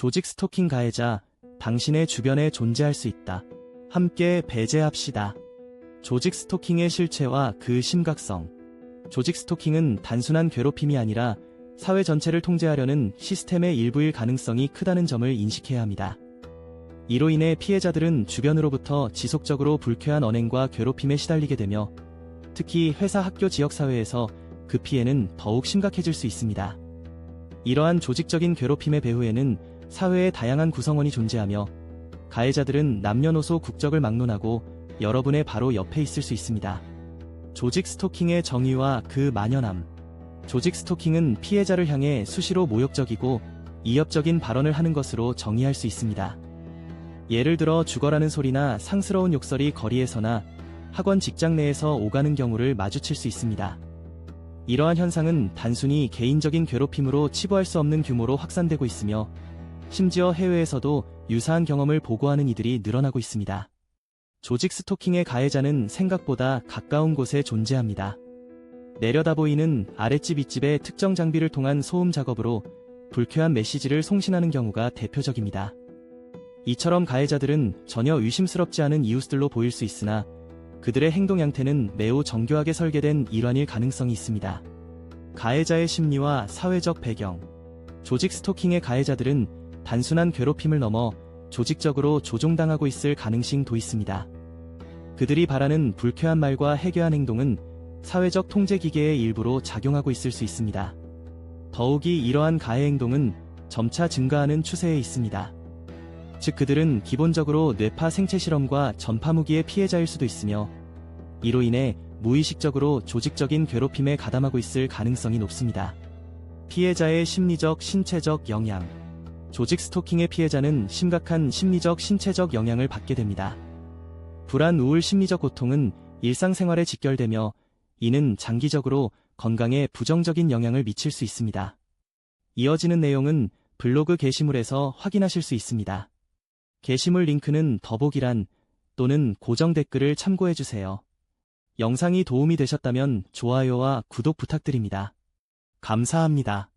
조직 스토킹 가해자, 당신의 주변에 존재할 수 있다. 함께 배제합시다. 조직 스토킹의 실체와 그 심각성. 조직 스토킹은 단순한 괴롭힘이 아니라 사회 전체를 통제하려는 시스템의 일부일 가능성이 크다는 점을 인식해야 합니다. 이로 인해 피해자들은 주변으로부터 지속적으로 불쾌한 언행과 괴롭힘에 시달리게 되며 특히 회사 학교 지역사회에서 그 피해는 더욱 심각해질 수 있습니다. 이러한 조직적인 괴롭힘의 배후에는 사회의 다양한 구성원이 존재하며 가해자들은 남녀노소 국적을 막론하고 여러분의 바로 옆에 있을 수 있습니다. 조직 스토킹의 정의와 그 만연함. 조직 스토킹은 피해자를 향해 수시로 모욕적이고 이협적인 발언을 하는 것으로 정의할 수 있습니다. 예를 들어 죽어라는 소리나 상스러운 욕설이 거리에서나 학원 직장 내에서 오가는 경우를 마주칠 수 있습니다. 이러한 현상은 단순히 개인적인 괴롭힘으로 치부할 수 없는 규모로 확산되고 있으며 심지어 해외에서도 유사한 경험을 보고하는 이들이 늘어나고 있습니다. 조직 스토킹의 가해자는 생각보다 가까운 곳에 존재합니다. 내려다 보이는 아랫집 윗집의 특정 장비를 통한 소음 작업으로 불쾌한 메시지를 송신하는 경우가 대표적입니다. 이처럼 가해자들은 전혀 의심스럽지 않은 이웃들로 보일 수 있으나 그들의 행동 양태는 매우 정교하게 설계된 일환일 가능성이 있습니다. 가해자의 심리와 사회적 배경 조직 스토킹의 가해자들은 단순한 괴롭힘을 넘어 조직적으로 조종당하고 있을 가능성도 있습니다. 그들이 바라는 불쾌한 말과 해괴한 행동은 사회적 통제 기계의 일부로 작용하고 있을 수 있습니다. 더욱이 이러한 가해 행동은 점차 증가하는 추세에 있습니다. 즉 그들은 기본적으로 뇌파 생체 실험과 전파 무기의 피해자일 수도 있으며 이로 인해 무의식적으로 조직적인 괴롭힘에 가담하고 있을 가능성이 높습니다. 피해자의 심리적, 신체적 영향 조직 스토킹의 피해자는 심각한 심리적, 신체적 영향을 받게 됩니다. 불안, 우울, 심리적 고통은 일상생활에 직결되며 이는 장기적으로 건강에 부정적인 영향을 미칠 수 있습니다. 이어지는 내용은 블로그 게시물에서 확인하실 수 있습니다. 게시물 링크는 더보기란 또는 고정 댓글을 참고해주세요. 영상이 도움이 되셨다면 좋아요와 구독 부탁드립니다. 감사합니다.